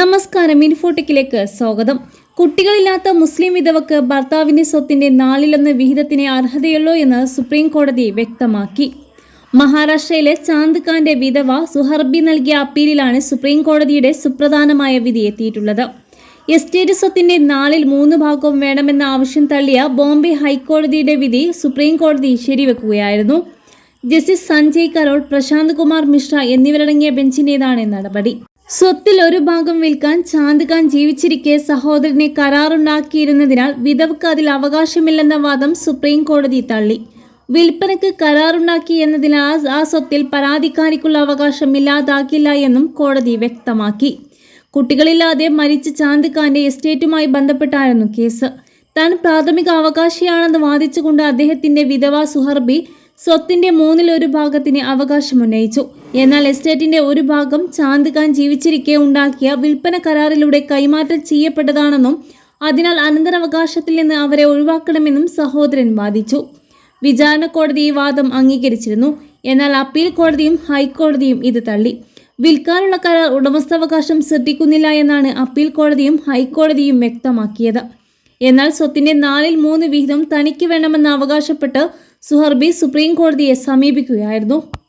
നമസ്കാരം ഇൻഫോട്ടിക്കിലേക്ക് സ്വാഗതം. കുട്ടികളില്ലാത്ത മുസ്ലിം വിധവക്ക് ഭർത്താവിന്റെ സ്വത്തിന്റെ നാലിലൊന്ന് വിഹിതത്തിന് അർഹതയുള്ളൂ എന്ന് സുപ്രീം കോടതി വ്യക്തമാക്കി. മഹാരാഷ്ട്രയിലെ ചാന്ദ് ഖാന്റെ വിധവ സുഹർബി നൽകിയ അപ്പീലിലാണ് സുപ്രീം കോടതിയുടെ സുപ്രധാനമായ വിധി എത്തിയിട്ടുള്ളത്. എസ്റ്റേറ്റ് സ്വത്തിന്റെ നാലിൽ മൂന്ന് ഭാഗവും വേണമെന്ന ആവശ്യം തള്ളിയ ബോംബെ ഹൈക്കോടതിയുടെ വിധി സുപ്രീം കോടതി ശരിവെക്കുകയായിരുന്നു. ജസ്റ്റിസ് സഞ്ജയ് കരോൾ പ്രശാന്ത് കുമാർ മിശ്ര എന്നിവരടങ്ങിയ ബെഞ്ചിന്റേതാണ് നടപടി. സ്വത്തിൽ ഒരു ഭാഗം വിൽക്കാൻ ചാന്ദ് ഖാൻ ജീവിച്ചിരിക്കെ സഹോദരനെ കരാറുണ്ടാക്കിയിരുന്നതിനാൽ വിധവക്ക് അതിൽ അവകാശമില്ലെന്ന വാദം സുപ്രീം കോടതി തള്ളി. വിൽപ്പനക്ക് കരാറുണ്ടാക്കി എന്നതിനാൽ ആ സ്വത്തിൽ പരാതിക്കാരിക്കുള്ള അവകാശം ഇല്ലാതാക്കില്ല എന്നും കോടതി വ്യക്തമാക്കി. കുട്ടികളില്ലാതെ മരിച്ച ചാന്ദ് ഖാന്റെ എസ്റ്റേറ്റുമായി ബന്ധപ്പെട്ടായിരുന്നു കേസ്. താൻ പ്രാഥമിക അവകാശിയാണെന്ന് വാദിച്ചുകൊണ്ട് അദ്ദേഹത്തിന്റെ വിധവ സുഹർബി സ്വത്തിന്റെ മൂന്നിലൊരു ഭാഗത്തിന് അവകാശമുന്നയിച്ചു എന്നാൽ എസ്റ്റേറ്റിന്റെ ഒരു ഭാഗം ചാന്ദ് ഖാൻ ജീവിച്ചിരിക്കെ ഉണ്ടാക്കിയ വിൽപ്പന കരാറിലൂടെ കൈമാറ്റം ചെയ്യപ്പെട്ടതാണെന്നും അതിനാൽ അനന്തരാവകാശത്തിൽ നിന്ന് അവരെ ഒഴിവാക്കണമെന്നും സഹോദരൻ വാദിച്ചു. വിചാരണ കോടതി ഈ വാദം അംഗീകരിച്ചിരുന്നു. എന്നാൽ അപ്പീൽ കോടതിയും ഹൈക്കോടതിയും ഇത് തള്ളി. വിൽക്കാനുള്ള കരാർ ഉടമസ്ഥാവകാശം ശ്രദ്ധിക്കുന്നില്ല എന്നാണ് അപ്പീൽ കോടതിയും ഹൈക്കോടതിയും വ്യക്തമാക്കിയത്. എന്നാൽ സ്വത്തിന്റെ നാലിൽ മൂന്ന് വിഹിതം തനിക്ക് വേണമെന്ന് അവകാശപ്പെട്ട് സുഹർബി സുപ്രീം കോടതിയെ സമീപിക്കുകയായിരുന്നു.